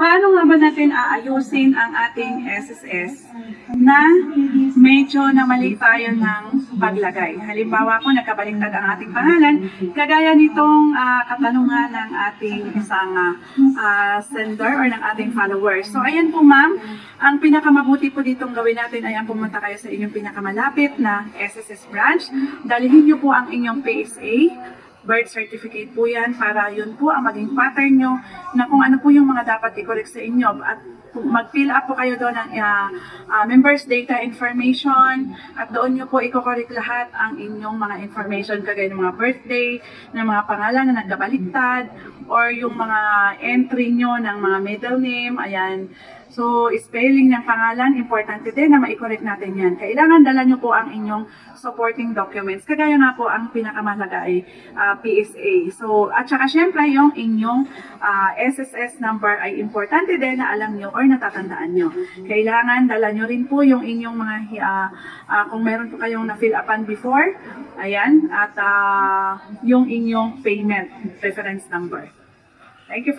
Paano nga ba natin aayusin ang ating SSS na medyo namali tayo ng paglagay? Halimbawa po, nagkabaliktad ang ating pangalan, kagaya nitong ah, katanungan ng ating isang ah, sender or ng ating followers. So, ayan po ma'am, ang pinakamabuti po ditong gawin natin ay ang pumunta kayo sa inyong pinakamalapit na SSS branch. Dalhin niyo po ang inyong PSA, birth certificate po yan para yun po ang maging pattern nyo na kung ano po yung mga dapat i-correct sa inyo at mag-fill up po kayo doon ng ah, ah, members data information at doon nyo po i-correct lahat ang inyong mga information kagaya ng mga birthday, ng mga pangalan na nagkabaliktad or yung mga entry nyo ng mga middle name, ayan. So, spelling ng pangalan, importante din na ma-correct natin yan. Kailangan dala nyo po ang inyong supporting documents. Kagaya nga po ang pinakamahalaga ay PSA. So, at saka syempre yung inyong ah, SSS number ay importante din na alam nyo or natatandaan nyo. Kailangan dala nyo rin po yung inyong mga, ah, ah, kung meron po kayong na-fill upan before, ayan, at ah, yung inyong payment reference number. Thank you.